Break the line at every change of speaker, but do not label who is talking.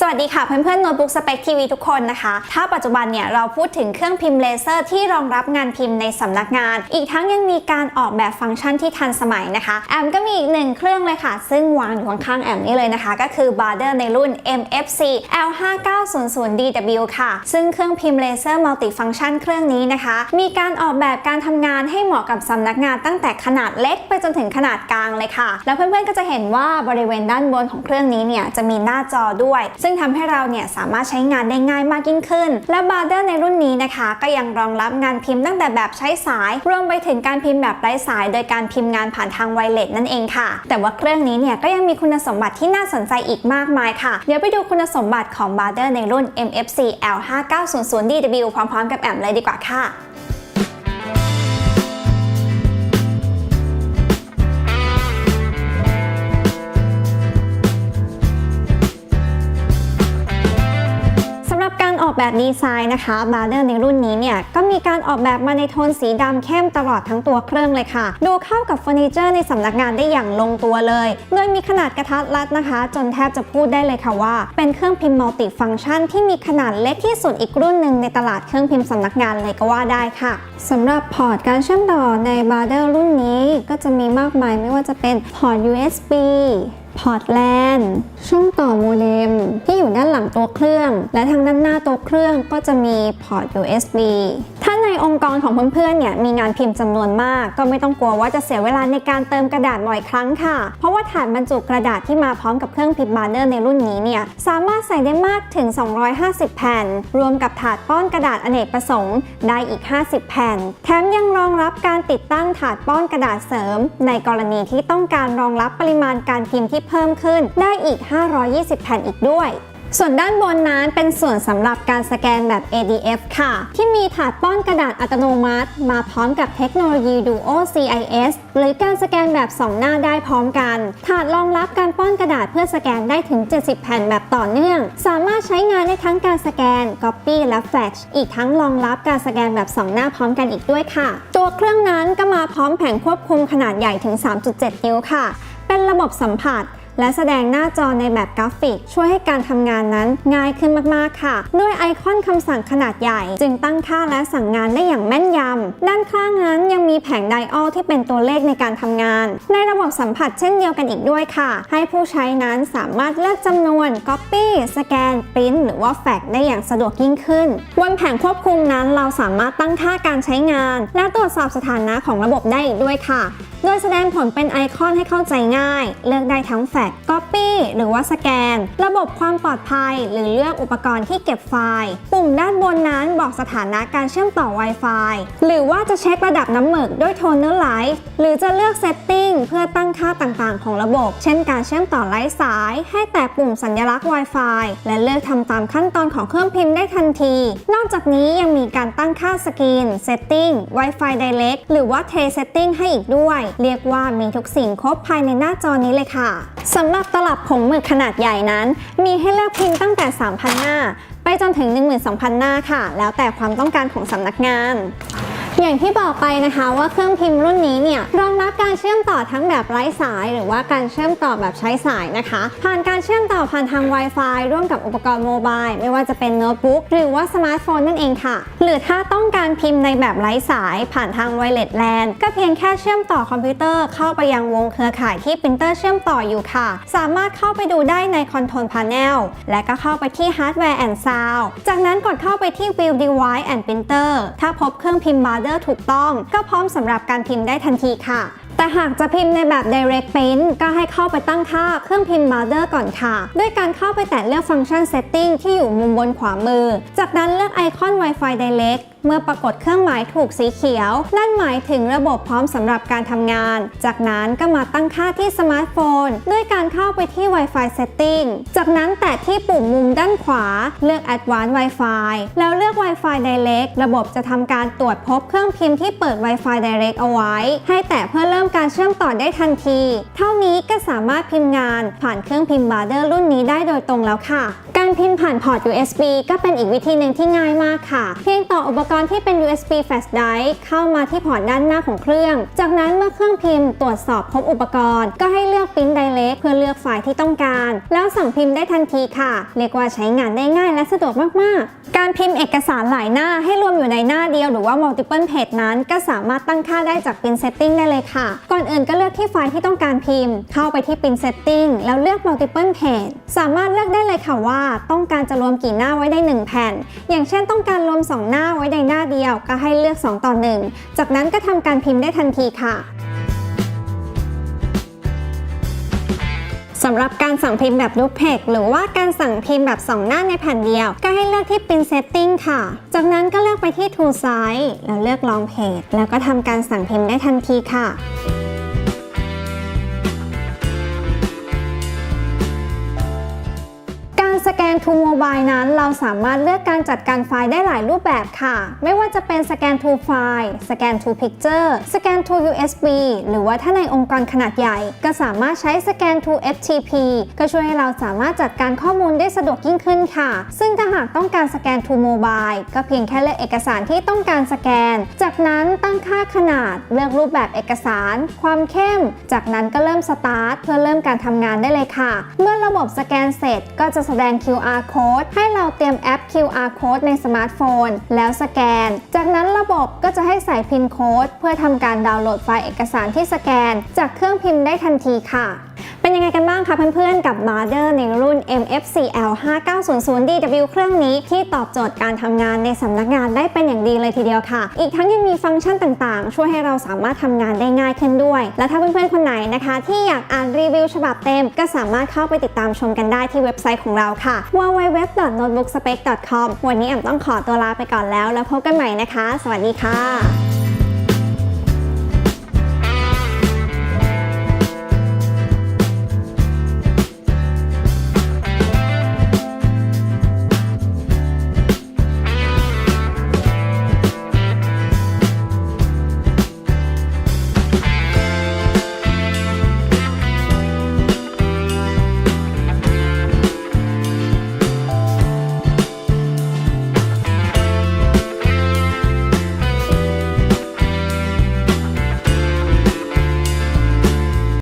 สวัสดีค่ะเพื่อนๆโน้ตบุ๊กสเปคทีวีทุกคนนะคะ ถ้าปัจจุบันเนี่ยเราพูดถึงเครื่องพิมพ์เลเซอร์ที่รองรับงานพิมพ์ในสำนักงาน อีกทั้งยังมีการออกแบบฟังก์ชันที่ทันสมัยนะคะ แอมก็มีอีกหนึ่งเครื่องเลยค่ะ ซึ่งวางอยู่ข้างๆแอมนี่เลยนะคะ ก็คือ b a r d e r ในรุ่น MFC L5900DW ค่ะ ซึ่งเครื่องพิมพ์เลเซอร์มัลติฟังก์ชันเครื่องนี้นะคะ มีการออกแบบการทำงานให้เหมาะกับสำนักงานตั้งแต่ขนาดเล็กไปจนถึงขนาดกลางเลยค่ะ แล้วเพื่อนๆก็จะเห็นว่าบริเวณด้านบนของเครื่องนี้เนี่ยจะมีหน้าจอด้วยซึ่งทำให้เราเนี่ยสามารถใช้งานได้ง่ายมากยิ่งขึ้น และบาร์เดอร์ในรุ่นนี้นะคะ ก็ยังรองรับงานพิมพ์ตั้งแต่แบบใช้สาย รวมไปถึงการพิมพ์แบบไร้สาย โดยการพิมพ์งานผ่านทางไวเลสนั่นเองค่ะ แต่ว่าเครื่องนี้เนี่ยก็ยังมีคุณสมบัติที่น่าสนใจอีกมากมายค่ะ เดี๋ยวไปดูคุณสมบัติของบาร์เดอร์ในรุ่น MFC L5900DW พร้อมๆ กับแอมเลยดีกว่าค่ะ แบบดีไซน์นะคะบาร์เดอร์ในรุ่นนี้เนี่ยก็มีการออกแบบมาในโทนสีดำเข้มตลอดทั้งตัวเครื่องเลยค่ะ ดูเข้ากับเฟอร์นิเจอร์ในสำนักงานได้อย่างลงตัวเลย โดยมีขนาดกระทัดรัดนะคะ จนแทบจะพูดได้เลยค่ะว่า เป็นเครื่องพิมพ์มัลติฟังก์ชันที่มีขนาดเล็กที่สุดอีกรุ่นหนึ่งในตลาดเครื่องพิมพ์สำนักงานเลยก็ว่าได้ค่ะสำหรับพอร์ตการเชื่อมต่อในบาร์เดอร์รุ่นนี้ก็จะมีมากมายไม่ว่าจะเป็นพอร์ต USB พอร์ตแลนด์ช่องต่อโมเด็มที่อยู่ด้านหลังตัวเครื่อง และทางด้านหน้าตัวเครื่องก็จะมีพอร์ต USB องค์กรของเพื่อนๆ เนี่ยมีงานพิมพ์จำนวนมาก ก็ไม่ต้องกลัวว่าจะเสียเวลาในการเติมกระดาษบ่อยครั้งค่ะ เพราะว่าฐานบรรจุกระดาษที่มาพร้อมกับเครื่องพิมพ์บาร์เนอร์ในรุ่นนี้เนี่ยสามารถใส่ได้มากถึง 250 แผ่น รวมกับถาดป้อนกระดาษอเนกประสงค์ได้อีก 50 แผ่น แถมยังรองรับการติดตั้งถาดป้อนกระดาษเสริม ในกรณีที่ต้องการรองรับปริมาณการพิมพ์ที่เพิ่มขึ้นได้อีก 520 แผ่นอีกด้วย ส่วนด้านบนนั้นเป็นส่วนสำหรับการสแกนแบบ ADF ค่ะ ที่มีถาดป้อนกระดาษอัตโนมัติ มาพร้อมกับเทคโนโลยี Duo CIS หรือการสแกนแบบ 2 หน้าได้พร้อมกัน ถาดรองรับการป้อนกระดาษเพื่อสแกนได้ถึง 70 แผ่นแบบต่อเนื่อง สามารถใช้งานได้ทั้งการสแกน Copy และ Flash อีกทั้งรองรับการสแกนแบบ 2 หน้าพร้อมกันอีกด้วยค่ะ ตัวเครื่องนั้นก็มาพร้อมแผงควบคุมขนาดใหญ่ถึง 3.7 นิ้วค่ะ เป็นระบบสัมผัส และแสดงหน้าจอในแบบกราฟิก ช่วยให้การทำงานนั้นง่ายขึ้นมาก ๆ ค่ะ ด้วยไอคอนคำสั่งขนาดใหญ่ จึงตั้งค่าและสั่งงานได้อย่างแม่นยำ ด้านข้างนั้นยังมีแผงไดออลที่เป็นตัวเลขในการทำงาน ในระบบสัมผัสเช่นเดียวกันอีกด้วยค่ะ ให้ผู้ใช้นั้นสามารถเลือกจำนวน Copy สแกน Print หรือว่าแฟกได้อย่างสะดวกยิ่งขึ้น บนแผงควบคุมนั้นเราสามารถตั้งค่าการใช้งาน และตรวจสอบสถานะของระบบได้อีกด้วยค่ะ โดยแสดงผลเป็นไอคอนให้เข้าใจง่าย เลือกได้ทั้งแฟกต์ Copy หรือว่าสแกน ระบบความปลอดภัย หรือเลือกอุปกรณ์ที่เก็บไฟล์ ปุ่มด้านบนนั้นบอกสถานะการเชื่อมต่อ Wi-Fi หรือว่าจะเช็คระดับน้ำหมึกด้วยโทนเนอร์ไลท์หรือจะเลือกเซตติ้งเพื่อตั้งค่าต่างๆ ของระบบ เช่นการเชื่อมต่อไร้สาย ให้แต่ปุ่มสัญลักษณ์ Wi-Fi และเลือกทำตามขั้นตอนของเครื่องพิมพ์ได้ทันที นอกจากนี้ยังมีการตั้งค่าสกรีน Setting Wi-Fi Direct หรือว่า Tray Setting ให้อีกด้วย เรียกว่ามีทุกสิ่งครบภายในหน้าจอนี้เลยค่ะสำหรับตลับผงหมึกขนาดใหญ่นั้น มีให้เลือกพิมพ์ตั้งแต่ 3,000 หน้า ไปจนถึง 12,000 หน้าค่ะ แล้วแต่ความต้องการของสำนักงาน อย่างที่บอกไปนะคะว่าเครื่องพิมพ์รุ่นนี้เนี่ยรองรับการเชื่อมต่อทั้งแบบไร้สาย หรือว่าการเชื่อมต่อแบบใช้สายนะคะ ผ่านการเชื่อมต่อผ่านทาง Wi-Fi ร่วมกับอุปกรณ์โมบายไม่ว่าจะเป็นโน้ตบุ๊กหรือว่าสมาร์ทโฟนนั่นเองค่ะ หรือถ้าต้องการพิมพ์ในแบบไร้สาย ผ่านทางไวเลสแลนก็เพียงแค่เชื่อมต่อคอมพิวเตอร์เข้าไปยังวงเครือข่ายที่ปรินเตอร์เชื่อมต่ออยู่ค่ะ สามารถเข้าไปดูได้ในคอนโทรลพาเนลและก็เข้าไปที่ Hardware and Sound จากนั้นกดเข้าไปที่ View Device and Printer ถ้าพบเครื่องพิมพ์บาร์เดอร์ถูกต้อง ก็พร้อมสำหรับการพิมพ์ได้ทันทีค่ะแต่หากจะพิมพ์ในแบบ Direct Print ก็ให้เข้าไปตั้งค่าเครื่องพิมพ์ Border ก่อนค่ะ ด้วยการเข้าไปแตะเลือกฟังก์ชัน Setting ที่อยู่มุมบนขวามือ จากนั้นเลือกไอคอน Wi-Fi Direct เมื่อปรากฏเครื่องหมายถูกสีเขียว นั่นหมายถึงระบบพร้อมสำหรับการทำงาน จากนั้นก็มาตั้งค่าที่สมาร์ทโฟน ด้วยการเข้าไปที่ Wi-Fi Setting จากนั้นแตะที่ปุ่มมุมด้านขวา เลือก Advanced Wi-Fi แล้วเลือก Wi-Fi Direct ระบบจะทำการตรวจพบเครื่องพิมพ์ที่เปิด Wi-Fi Direct เอาไว้ ให้แตะเพื่อเริ่มการเชื่อมต่อได้ทันที เท่านี้ก็สามารถพิมพ์งานผ่านเครื่องพิมพ์บาร์เดอร์รุ่นนี้ได้โดยตรงแล้วค่ะ การพิมพ์ผ่านพอร์ต USB ก็เป็นอีกวิธีหนึ่งที่ง่ายมากค่ะ เพียงต่ออุปกรณ์ที่เป็น USB flash drive เข้ามาที่พอร์ตด้านหน้าของเครื่อง จากนั้นเมื่อเครื่องพิมพ์ตรวจสอบพบอุปกรณ์ ก็ให้เลือก Print Direct เพื่อเลือกไฟล์ที่ต้องการ แล้วสั่งพิมพ์ได้ทันทีค่ะ เรียกว่าใช้งานได้ง่ายและสะดวกมาก ๆ การพิมพ์เอกสารหลายหน้าให้รวมอยู่ในหน้าเดียวหรือว่า multiple page นั้น ก็สามารถตั้งค่าได้จาก Print Setting ได้เลยค่ะ ก่อนอื่นก็เลือกที่ไฟล์ที่ต้องการพิมพ์ เข้าไปที่ Print Setting แล้วเลือก multiple page สามารถเลือกได้เลยค่ะว่าต้องการจะรวมกี่หน้าไว้ใน1แผ่น อย่างเช่นต้องการรวม 2 หน้าไว้ในหน้าเดียว ก็ให้เลือก 2 ต่อ 1 จากนั้นก็ทำการพิมพ์ได้ทันทีค่ะสำหรับการสั่งพิมพ์แบบรูปเพกหรือว่าการสั่งพิมพ์แบบ 2 หน้าในแผ่นเดียว ก็ให้เลือกที่ Print Setting ค่ะ จากนั้นก็เลือกไปที่ Tool Size แล้วเลือก Long Page แล้วก็ทำการสั่งพิมพ์ได้ทันทีค่ะ สแกน To Mobile นั้น เราสามารถเลือกการจัดการไฟล์ได้หลายรูปแบบค่ะ ไม่ว่าจะเป็นสแกน To File สแกน To Picture สแกน To USB หรือว่าถ้าในองค์กรขนาดใหญ่ ก็สามารถใช้สแกน To FTP ก็ช่วยให้เราสามารถจัดการข้อมูลได้สะดวกยิ่งขึ้นค่ะ ซึ่งถ้าหากต้องการสแกน To Mobile ก็เพียงแค่เลือกเอกสารที่ต้องการสแกน จากนั้นตั้งค่าขนาด เลือกรูปแบบเอกสาร ความเข้ม จากนั้นก็เริ่มสตาร์ทเพื่อเริ่มการทำงานได้เลยค่ะ เมื่อระบบสแกนเสร็จก็จะแสดง QR code ให้เราเตรียมแอป QR code ในสมาร์ทโฟน แล้วสแกน จากนั้นระบบก็จะให้ใส่พินโค้ดเพื่อทำการดาวน์โหลดไฟล์เอกสารที่สแกน จากเครื่องพิมพ์ได้ทันทีค่ะเป็นยังไงกันบ้างคะเพื่อนๆ กับ m a d e r ในรุ่น MFCL 5900 DW เครื่องนี้ที่ตอบโจทย์การทำงานในสำนักงานได้เป็นอย่างดีเลยทีเดียวค่ะ อีกทั้งยังมีฟังก์ชันต่างๆ ช่วยให้เราสามารถทำงานได้ง่ายขึ้นด้วย และถ้าเพื่อนๆ คนไหนนะคะ ที่อยากอ่านรีวิวฉบับเต็ม ก็สามารถเข้าไปติดตามชมกันได้ที่เว็บไซต์ของเราค่ะ www.notebookspec.com วันนี้แอมต้องขอตัวลาไปก่อนแล้ว แล้วพบกันใหม่นะคะ สวัสดีค่ะ